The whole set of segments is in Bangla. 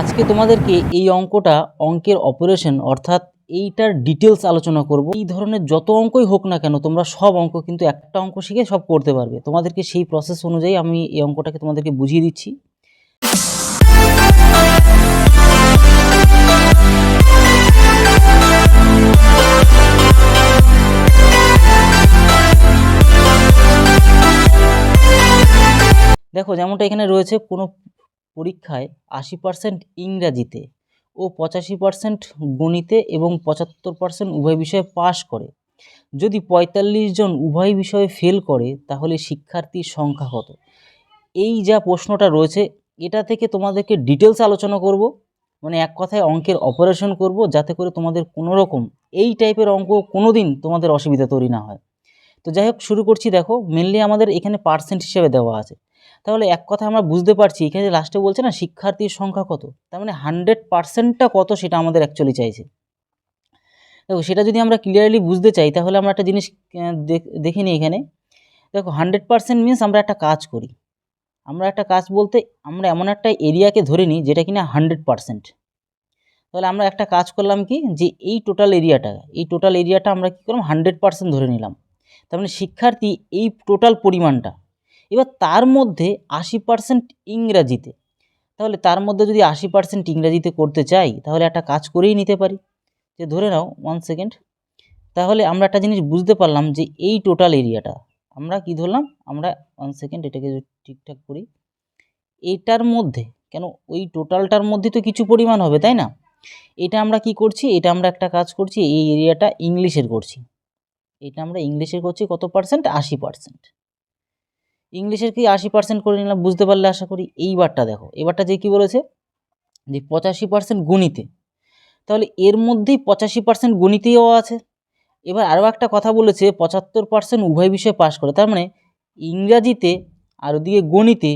আজকে তোমাদেরকে এই অঙ্কটা অঙ্কের অপারেশন অর্থাৎ এইটার ডিটেলস আলোচনা করব। এই ধরনের যত অঙ্কই হোক না কেন, তোমরা সব অঙ্ক কিন্তু একটা অঙ্ক শিখে সব করতে পারবে। তোমাদেরকে সেই প্রসেস অনুযায়ী আমি এই অঙ্কটাকে তোমাদেরকে বুঝিয়ে দিচ্ছি। দেখো, যেমনটা এখানে রয়েছে, কোনো পরীক্ষায় আশি পার্সেন্ট ইংরাজিতে ও পঁচাশি পার্সেন্ট গণিতে এবং পঁচাত্তর পার্সেন্ট উভয় বিষয়ে পাশ করে। যদি পঁয়তাল্লিশ জন উভয় বিষয়ে ফেল করে, তাহলে শিক্ষার্থীর সংখ্যা কত? এই যা প্রশ্নটা রয়েছে, এটা থেকে তোমাদেরকে ডিটেলস আলোচনা করব মানে এক কথায় অঙ্কের অপারেশন করব, যাতে করে তোমাদের কোনো রকম এই টাইপের অঙ্ক কোনো দিন তোমাদের অসুবিধা তৈরি না হয়। তো যাই হোক, শুরু করছি দেখো মেনলি আমাদের এখানে পার্সেন্ট হিসেবে দেওয়া আছে। তাহলে এক কথা আমরা বুঝতে পারছি, এখানে লাস্টে বলছে না, শিক্ষার্থীর সংখ্যা কত? তার মানে হান্ড্রেড পার্সেন্টটা কত সেটা আমাদের অ্যাকচুয়ালি চাইছে। দেখো, সেটা যদি আমরা ক্লিয়ারলি বুঝতে চাই, তাহলে আমরা একটা জিনিস দেখ- নিই এখানে। দেখো হান্ড্রেড পার্সেন্ট মিনস আমরা একটা কাজ করি। আমরা একটা কাজ বলতে, আমরা এমন একটা এরিয়াকে ধরে নিই, যেটা কিনা হান্ড্রেড পার্সেন্ট তাহলে আমরা একটা কাজ করলাম কি, যে এই টোটাল এরিয়াটা এই টোটাল এরিয়াটা আমরা কী করলাম হান্ড্রেড পার্সেন্ট ধরে নিলাম। তার মানে শিক্ষার্থী এই টোটাল পরিমাণটা এবার তার মধ্যে আশি পার্সেন্ট ইংরাজিতে। তাহলে তার মধ্যে যদি আশি পার্সেন্ট ইংরাজিতে করতে চাই, তাহলে একটা কাজ করেই নিতে পারি। যে ধরে নাও ওয়ান সেকেন্ড তাহলে আমরা একটা জিনিস বুঝতে পারলাম যে এই টোটাল এরিয়াটা আমরা কি ধরলাম? আমরা ওয়ান সেকেন্ড এটাকে ঠিকঠাক করি, এটার মধ্যে, কেন ওই টোটালটার মধ্যে তো কিছু পরিমাণ হবে, তাই না? এটা আমরা কি করছি? এটা আমরা একটা কাজ করছি, এই এরিয়াটা ইংলিশের করছি। এটা আমরা ইংলিশের করছি কত পার্সেন্ট আশি পার্সেন্ট ইংলিশের কি আশি পার্সেন্ট করে নিলাম, বুঝতে পারলে আশা করি এইবারটা দেখো। এবারটা যে কি বলেছে? যে পঁচাশি পার্সেন্ট গণিতে। তাহলে এর মধ্যেই পঁচাশি পার্সেন্ট গণিতেও আছে। এবার আরও একটা কথা বলেছে, পঁচাত্তর পার্সেন্ট উভয় বিষয়ে পাশ করে। তার মানে ইংরাজিতে আর ওদিকে গণিতে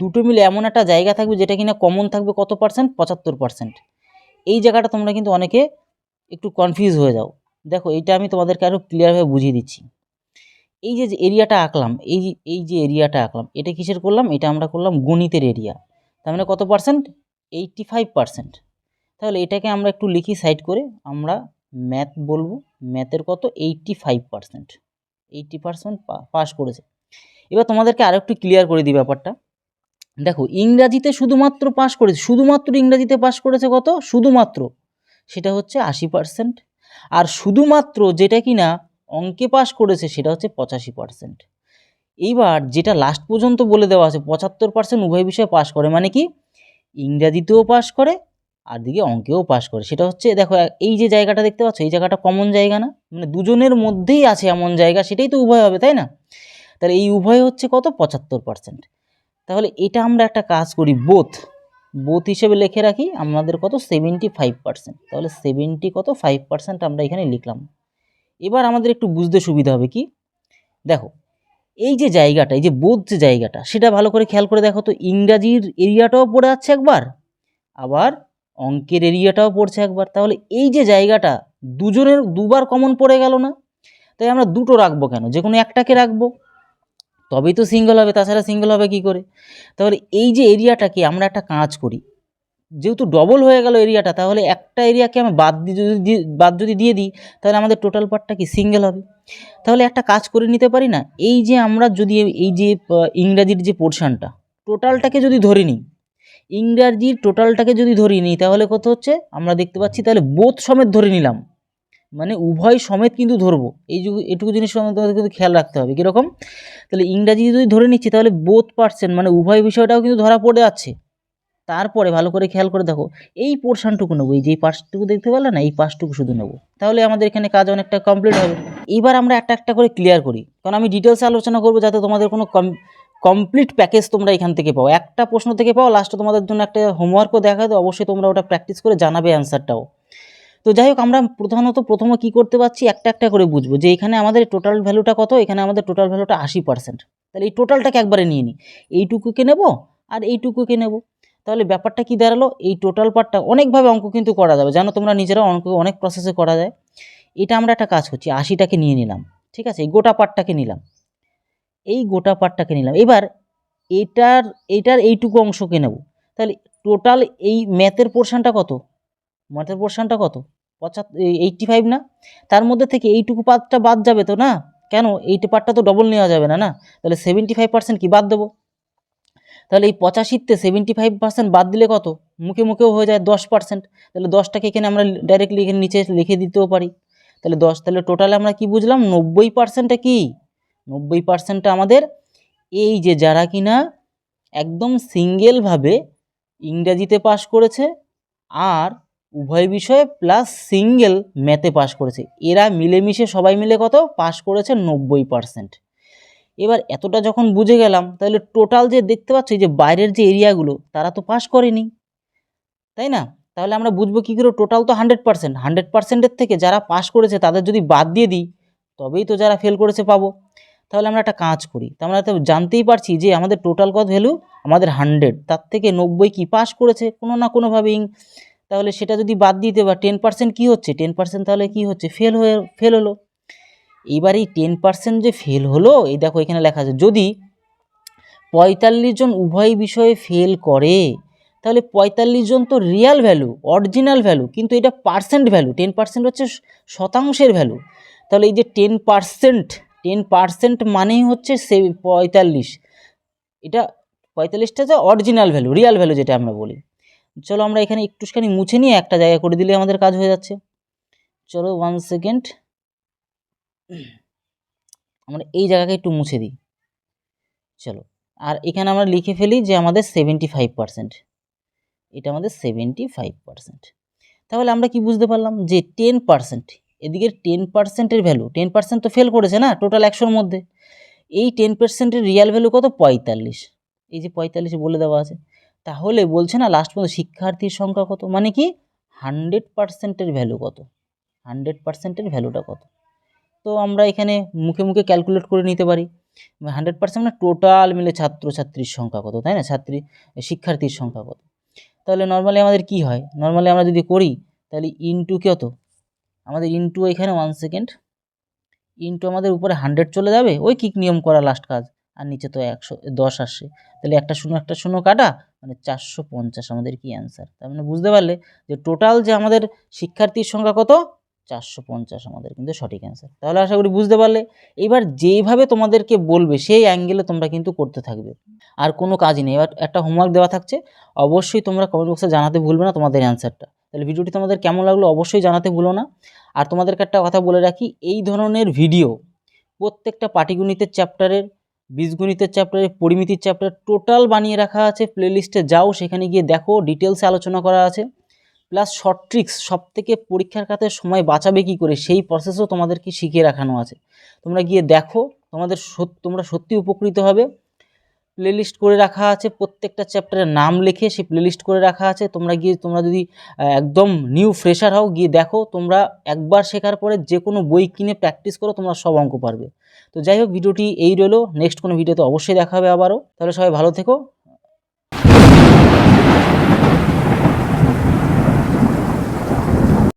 দুটো মিলে এমন একটা জায়গা থাকবে যেটা কিনা কমন থাকবে কত পার্সেন্ট পঁচাত্তর পার্সেন্ট এই জায়গাটা তোমরা কিন্তু অনেকে একটু কনফিউজ হয়ে যাও। দেখো, এইটা আমি তোমাদেরকে আরও ক্লিয়ারভাবে বুঝিয়ে দিচ্ছি। এই যে এরিয়াটা আঁকলাম, এই এই যে এরিয়াটা আঁকলাম, এটা কিসের করলাম? এটা আমরা করলাম গণিতের এরিয়া তার মানে কত পার্সেন্ট এইটটি ফাইভ পার্সেন্ট তাহলে এটাকে আমরা একটু লিখি সাইড করে, আমরা ম্যাথ বলব ম্যাথের কত? Eighty five percent eighty percent pass করেছে। এবার তোমাদেরকে আরও একটু ক্লিয়ার করে দিই ব্যাপারটা। দেখো, ইংরাজিতে শুধুমাত্র পাস করেছে, শুধুমাত্র ইংরাজিতে পাস করেছে কত? শুধুমাত্র। সেটা হচ্ছে আশি পার্সেন্ট আর শুধুমাত্র যেটা কি না অঙ্কে পাশ করেছে সেটা হচ্ছে পঁচাশি পার্সেন্ট এইবার যেটা লাস্ট পর্যন্ত বলে দেওয়া আছে, পঁচাত্তর পার্সেন্ট উভয় বিষয়ে পাস করে মানে কি? ইংরাজিতেও পাস করে, আর দিকে অঙ্কেও পাস করে। সেটা হচ্ছে, দেখো, এই যে জায়গাটা দেখতে পাচ্ছ, এই জায়গাটা কমন জায়গা না? মানে দুজনের মধ্যেই আছে এমন জায়গা, সেটাই তো উভয় হবে, তাই না? তাহলে এই উভয় হচ্ছে কত? পঁচাত্তর পার্সেন্ট তাহলে এটা আমরা একটা কাজ করি বোথ বোথ হিসেবে লিখে রাখি, আমাদের কত? সেভেন্টি ফাইভ পার্সেন্ট তাহলে সেভেন্টি কত? ফাইভ পার্সেন্ট আমরা এখানে লিখলাম। এবার আমাদের একটু বুঝতে সুবিধা হবে কি? দেখো, এই যে জায়গাটা, এই যে বোধ যে জায়গাটা, সেটা ভালো করে খেয়াল করে দেখো তো, ইংরাজির এরিয়াটাও পড়ে যাচ্ছে একবার, আবার অঙ্কের এরিয়াটাও পড়ছে একবার। তাহলে এই যে জায়গাটা, দুজনের দুবার কমন পড়ে গেল না? তাই আমরা দুটো রাখব কেন? যে কোনো একটাকে রাখব, তবেই তো সিঙ্গেল হবে, তাছাড়া সিঙ্গেল হবে কি করে? তাহলে এই যে এরিয়াটাকে আমরা একটা কাজ করি যেহেতু ডবল হয়ে গেল এরিয়াটা তাহলে একটা এরিয়াকে আমি বাদ দিয়ে যদি বাদ যদি দিয়ে দিই, তাহলে আমাদের টোটাল পার্টটা কি সিঙ্গেল হবে? তাহলে একটা কাজ করে নিতে পারি না? এই যে আমরা যদি এই যে ইংরাজির যে পোর্শনটা টোটালটাকে যদি ধরে নিই, ইংরাজির টোটালটাকে যদি ধরে নিই, তাহলে কত হচ্ছে? আমরা দেখতে পাচ্ছি তাহলে বোধ সমেত ধরে নিলাম। মানে উভয় সমেত কিন্তু ধরবো। এই এটুকু জিনিস আমাদের কিন্তু খেয়াল রাখতে হবে। কীরকম? তাহলে ইংরাজি যদি ধরে নিচ্ছি, তাহলে বোধ পার্সেন্ট মানে উভয় বিষয়টাও কিন্তু ধরা পড়ে যাচ্ছে। তারপরে ভালো করে খেয়াল করে দেখো, এই পোর্শনটুকু নেব, এই যে পাশটুকু দেখতে পারলে না, এই পাশটুকু শুধু নেব। তাহলে আমাদের এখানে কাজ অনেকটা কমপ্লিট হবে। এইবার আমরা একটা একটা করে ক্লিয়ার করি, কারণ আমি ডিটেলসে আলোচনা করব যাতে তোমাদের কোনো কম কমপ্লিট প্যাকেজ তোমরা এখান থেকে পাও। একটা প্রশ্ন থেকে পাও লাস্টে তোমাদের জন্য একটা হোমওয়ার্কও দেখা দেয়, অবশ্যই তোমরা ওটা প্র্যাকটিস করে জানাবে অ্যান্সারটাও তো যাই হোক, আমরা প্রধানত প্রথমে কী করতে পারছি, একটা একটা করে বুঝব যে এখানে আমাদের টোটাল ভ্যালুটা কত, এখানে আমাদের টোটাল ভ্যালুটা আশি পার্সেন্ট তাহলে এই টোটালটাকে একবারে নিয়ে নিই এইটুকুকে নেব, আর এইটুকুকে নেব। তাহলে ব্যাপারটা কি দাঁড়াল? এই টোটাল পার্টটা অনেকভাবে অঙ্ক কিন্তু করা যাবে। জানো তোমরা নিজেরাও অঙ্ক অনেক প্রসেসে করা যায়। এটা আমরা একটা কাজ করছি, আশিটাকে নিয়ে নিলাম। ঠিক আছে? এই গোটা পার্টটাকে নিলাম। এই গোটা পার্টটাকে নিলাম। এবার এটার এটার এইটুকু অংশকে নেব। তাহলে টোটাল এই ম্যাথের পোর্শনটা কত? ম্যাথের পোর্শনটা কত? পঁচাত্তর এইটটি ফাইভ না? তার মধ্যে থেকে এইটুকু পার্টটা বাদ যাবে তো না? কেন? এইটি পার্টটা তো ডবল নেওয়া যাবে না না? তাহলে সেভেন্টি ফাইভ পার্সেন্ট কি বাদ দেবো? তাহলে এই পঁচাশিতে সেভেন্টি ফাইভ পার্সেন্ট বাদ দিলে কত? মুখে মুখেও হয়ে যায় দশ পার্সেন্ট তাহলে দশটাকে এখানে আমরা ডাইরেক্টলি এখানে নিচে লিখে দিতেও পারি। তাহলে দশ, তাহলে টোটালে আমরা কি বুঝলাম? নব্বই পার্সেন্টটা কি? নব্বই পার্সেন্টটা আমাদের এই যে যারা কিনা একদম সিঙ্গেলভাবে ইংরাজিতে পাশ করেছে আর উভয় বিষয়ে প্লাস সিঙ্গেল ম্যাথে পাশ করেছে, এরা মিলেমিশে সবাই মিলে কত? পাশ করেছে নব্বই পার্সেন্ট এবার এতটা যখন বুঝে গেলাম, তাহলে টোটাল যে দেখতে পাচ্ছি যে বাইরের যে এরিয়াগুলো তারা তো পাস করেনি। তাই না? তাহলে আমরা বুঝব কী করে টোটাল তো হান্ড্রেড পার্সেন্ট হান্ড্রেড পার্সেন্টের থেকে যারা পাস করেছে, তাদের যদি বাদ দিয়ে দিই, তবেই তো যারা ফেল করেছে পাবো। তাহলে আমরা একটা কাজ করি, তা আমরা তো জানতেই পারছি যে আমাদের টোটাল কত ভ্যালু আমাদের হান্ড্রেড তার থেকে নব্বই কি পাস করেছে? কোনো না কোনোভাবেই। তাহলে সেটা যদি বাদ দিতে বা টেন পার্সেন্ট কী হচ্ছে? টেন পার্সেন্ট তাহলে কী হচ্ছে? ফেল হয়ে ফেল হলো। এইবার এই টেন পার্সেন্ট যে ফেল হলো, এই দেখো এখানে লেখা আছে, যদি পঁয়তাল্লিশ জন উভয় বিষয়ে ফেল করে, তাহলে পঁয়তাল্লিশ জন তো রিয়াল ভ্যালু অরিজিনাল ভ্যালু কিন্তু এটা পার্সেন্ট ভ্যালু টেন পার্সেন্ট হচ্ছে শতাংশের ভ্যালু তাহলে এই যে টেন পার্সেন্ট টেন পার্সেন্ট মানেই হচ্ছে সে পঁয়তাল্লিশ, এটা পঁয়তাল্লিশটা যে অরিজিনাল ভ্যালু রিয়াল ভ্যালু যেটা আমরা বলি, চলো আমরা এখানে একটুখানি মুছে নিয়ে একটা জায়গা করে দিলে আমাদের কাজ হয়ে যাচ্ছে, চলো ওয়ান সেকেন্ড আমরা এই জায়গাকে একটু মুছে দিই। চলো, আর এখানে আমরা লিখে ফেলি যে আমাদের সেভেন্টি ফাইভ পার্সেন্ট এটা আমাদের সেভেন্টি ফাইভ পার্সেন্ট তাহলে আমরা কি বুঝতে পারলাম? যে টেন পার্সেন্ট এদিকে টেন পার্সেন্টের ভ্যালু টেন পার্সেন্ট তো ফেল করেছে না টোটাল একশোর মধ্যে। এই টেন পার্সেন্টের রিয়াল ভ্যালু কত? পঁয়তাল্লিশ। এই যে পঁয়তাল্লিশ বলে দেওয়া আছে। তাহলে বলছে না লাস্ট পর্যন্ত শিক্ষার্থীর সংখ্যা কত? মানে কি? হান্ড্রেড পার্সেন্টের ভ্যালু কত? হান্ড্রেড পার্সেন্টের ভ্যালুটা কত? তো আমরা এখানে মুখে মুখে ক্যালকুলেট করে নিতে পারি। হান্ড্রেড পার্সেন্ট মানে টোটাল মিলে ছাত্রছাত্রীর সংখ্যা কত, তাই না? ছাত্রী, শিক্ষার্থীর সংখ্যা কত। তাহলে নর্মালি আমাদের কি হয়? নর্মালি আমরা যদি করি, তাহলে ইনটু কত? আমাদের ইনটু এখানে ওয়ান সেকেন্ড ইনটু আমাদের উপরে হান্ড্রেড চলে যাবে, ওই কিক নিয়ম করা লাস্ট কাজ। আর নিচে তো একশো, দশ আসছে। তাহলে একটা শূন্য একটা শূন্য কাটা মানে চারশো পঞ্চাশ আমাদের কি অ্যান্সার তার মানে বুঝতে পারলে যে টোটাল যে আমাদের শিক্ষার্থীর সংখ্যা কত? চারশো পঞ্চাশ আমাদের কিন্তু সঠিক অ্যান্সার তাহলে আশা করি বুঝতে পারলে, এবার যেইভাবে তোমাদেরকে বলবে, সেই অ্যাঙ্গেলে তোমরা কিন্তু করতে থাকবে। আর কোনো কাজই নেই, এবার একটা হোমওয়ার্ক দেওয়া থাকছে, অবশ্যই তোমরা কমেন্ট বক্সে জানাতে ভুলবে না তোমাদের অ্যান্সারটা তাহলে ভিডিওটি তোমাদের কেমন লাগল অবশ্যই জানাতে ভুলো না। আর তোমাদেরকে একটা কথা বলে রাখি, এই ধরনের ভিডিও প্রত্যেকটা পাটিগণিতের চ্যাপ্টারের বীজগণিতের চ্যাপ্টারে পরিমিতির চ্যাপ্টার টোটাল বানিয়ে রাখা আছে প্লেলিস্টে যাও, সেখানে গিয়ে দেখো ডিটেলসে আলোচনা করা আছে। প্লাস শর্ট ট্রিক্স সব থেকে পরীক্ষার খাতে সময় বাঁচাবে কী করে? সেই প্রসেসও তোমাদেরকে শিখিয়ে রাখানো আছে। তোমরা গিয়ে দেখো, তোমাদের তোমরা সত্যি উপকৃত হবে। প্লেলিস্ট করে রাখা আছে, প্রত্যেকটা চ্যাপ্টারের নাম লিখে সেই প্লেলিস্ট করে রাখা আছে। তোমরা গিয়ে, তোমরা যদি একদম নিউ ফ্রেশার হও, গিয়ে দেখো, তোমরা একবার শেখার পরে যে কোনো বই কিনে প্র্যাকটিস করো, তোমরা সব অঙ্ক পারবে। তো যাই হোক, ভিডিওটি এই রইল। নেক্সট কোনো ভিডিওতে অবশ্যই দেখা হবে আবারও। তাহলে সবাই ভালো থেকো।